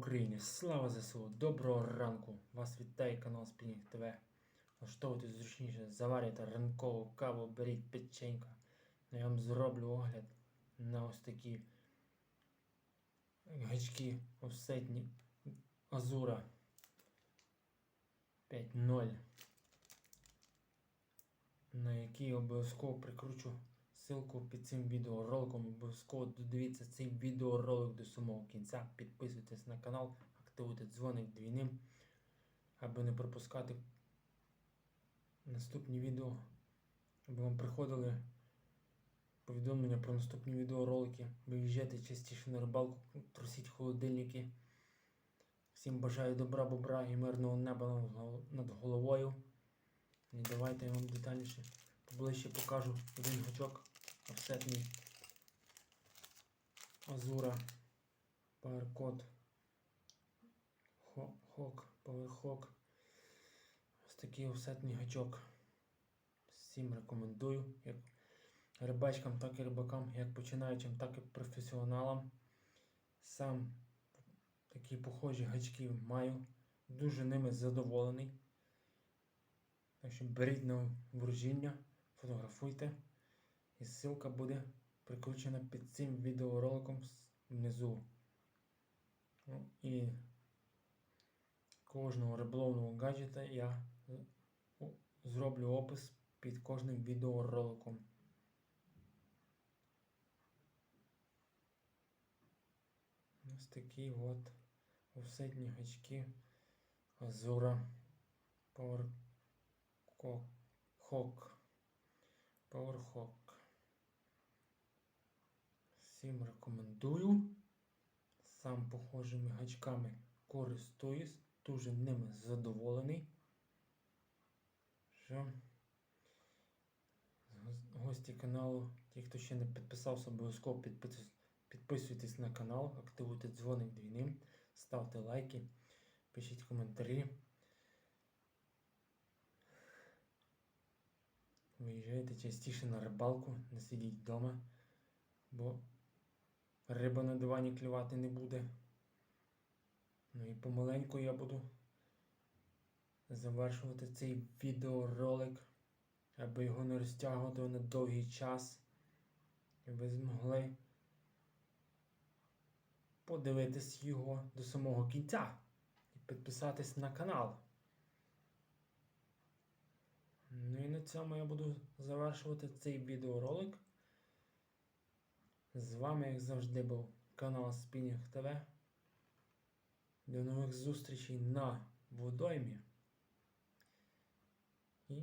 Україні! Слава ЗСУ! Доброго ранку! Вас вітає канал Спінінг ТВ. Влаштовуйтесь зручніше, заварюйте ранкову каву, беріть печенька. Ну, Я вам зроблю огляд на ось такі гачки офсетні Азура 5.0, на які обов'язково прикручу ссылку під цим відеороликом. Обов'язково додивіться цей відеоролик до самого кінця. Підписуйтесь на канал, активуйте дзвоник двійним, аби не пропускати наступні відео, аби вам приходили повідомлення про наступні відеоролики. Виїжджайте частіше на рибалку, трусіть холодильники. Всім бажаю добра, бобра і мирного неба над головою. І давайте я вам детальніше поближче покажу один гачок офсетний Азура PowerCode Хок, PowerHawk. Ось такий офсетний гачок. Всім рекомендую. Як рибачкам, так і рибакам, як починаючим, так і професіоналам. Сам такі похожі гачки маю. Дуже ними задоволений. Так що беріть на ворожіння, фотографуйте. І ссылка буде прикручена під цим відеороликом внизу. Ну, і кожного риболовного гаджета я зроблю опис під кожним відеороликом. Ось такі от офсетні гачки Азура Power Hawk. Power. Всім рекомендую. Сам похожими гачками користуюсь, дуже ними задоволений. Що гості каналу, ті, хто ще не підписався, обов'язково підписуйтесь на канал, активуйте дзвоник двійним, ставте лайки, пишіть коментарі. Виїжджайте частіше на рибалку, не сидіть вдома, бо риба на дивані клювати не буде. Ну і помаленьку я буду завершувати цей відеоролик, аби його не розтягувати на довгий час. І ви змогли подивитись його до самого кінця і підписатись на канал. Ну і на цьому я буду завершувати цей відеоролик. З вами, як завжди, був канал Спінінг ТВ. До нових зустрічей на водоймі. І